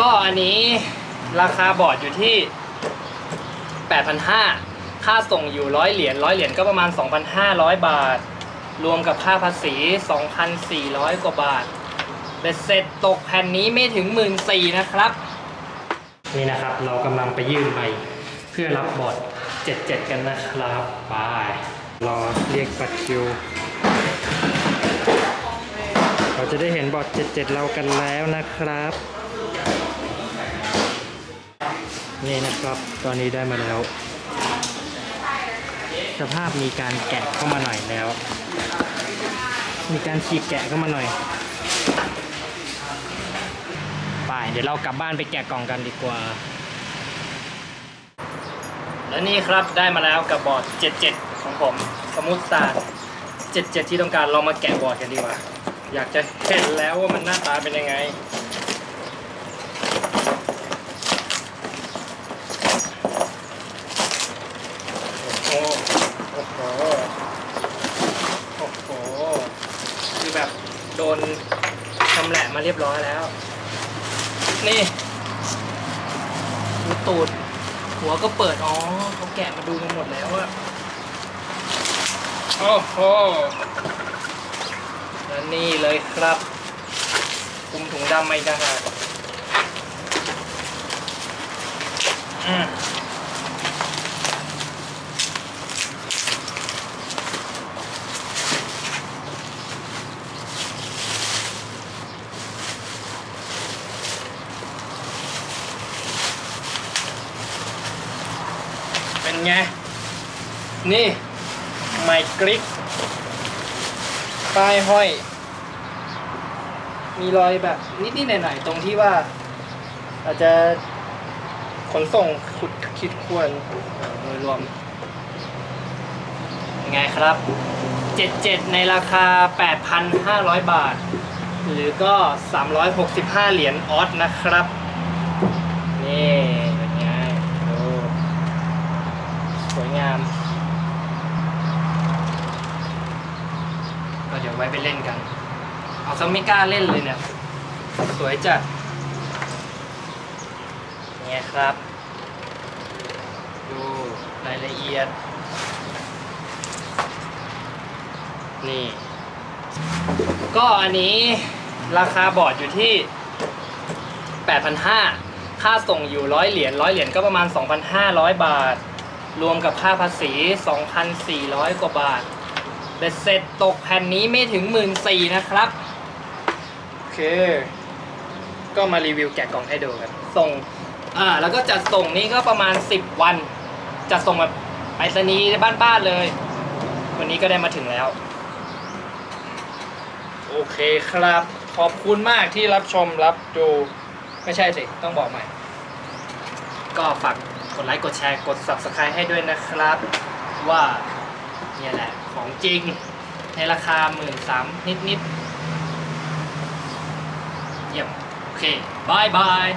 ก็อันนี้ราคาบอร์ดอยู่ที่ 8,500 ค่าส่งอยู่ร้อยเหรียญร้อยเหรียญก็ประมาณ 2,500 บาท รวมกับค่าภาษี 2,400 กว่าบาทเบ็ดเสร็จตกแผ่นนี้ไม่ถึง 1 4ื่นนะครับ นี่นะครับเรากำลังไปยื่นใบเพื่อรับบอร์ด77 กันนะครับไปรอเรียกบัตรคิว เราจะได้เห็นบอร์ด77 เรากันแล้วนะครับ นี่นะครับ ตอนนี้ได้มาแล้ว สภาพมีการแกะเข้ามาหน่อยแล้ว มีการฉีกแกะเข้ามาหน่อย ไป เดี๋ยวเรากลับบ้านไปแกะกล่องกันดีกว่า และนี่ครับได้มาแล้วกับบอร์ด 77 ของผม สมุทรศาสตร์ 77 ที่ต้องการเรามาแกะบอร์ดกันดีกว่า อยากจะเห็นแล้วว่ามันหน้าตาเป็นยังไง โอ้โห โอ้โห โอ้โห คือแบบโด นชำแหละมาเรียบร้อยแล้ว นี่ดูตูด หัวก็เปิด อ๋อเขาแกะมาดูกันหมดแล้วอะโอ้โหและนี่เลยครับคุมถุงดำไม่ต่างหากอืม เป็นไง นี่ ไมกริกป้ายห้อย มีรอยแบบนิดๆหน่อยๆตรงที่ว่า อาจจะขนส่งขุดคิดควรโดยรวมยังไงครับ 77 ในราคา 8,500 บาท หรือก็ 365 เหรียญออสนะครับ นี่เป็นไงดูสวยงาม ก็เดี๋ยว ไว้ไปเล่นกัน เอาซะไม่กล้าเล่นเลยเนี่ย สวยจัดเนี่ยครับ ดูรายละเอียด นี่ ก็อันนี้ราคาบอร์ดอยู่ที่ 8,500 ค่าส่งอยู่ร้อยเหรียญร้อยเหรียญก็ประมาณ 2,500 บาท รวมกับค่าภาษี 2,400 กว่าบาท เบ็ดเสร็จตกแผ่นนี้ไม่ถึง1 4ื่นนะครับ โอเค ก็มารีวิวแกะกล่องให้ดูกันส่งอ่าแล้วก็จัดส่งนี้ก็ประมาณ 10 วัน จัดส่งแบบไปรษณีย์บ้านๆเลย วันนี้ก็ได้มาถึงแล้ว โอเคครับ ขอบคุณมากที่รับชมรับดูไม่ใช่สิต้องบอกใหม่ ก็ฝากกดไลค์กดแชร์กด subscribe ให้ด้วยนะครับว่า เนี่ยแหละ ของจริงในราคาหมื่นสามนิดๆเยี่ยม โอเคบายบาย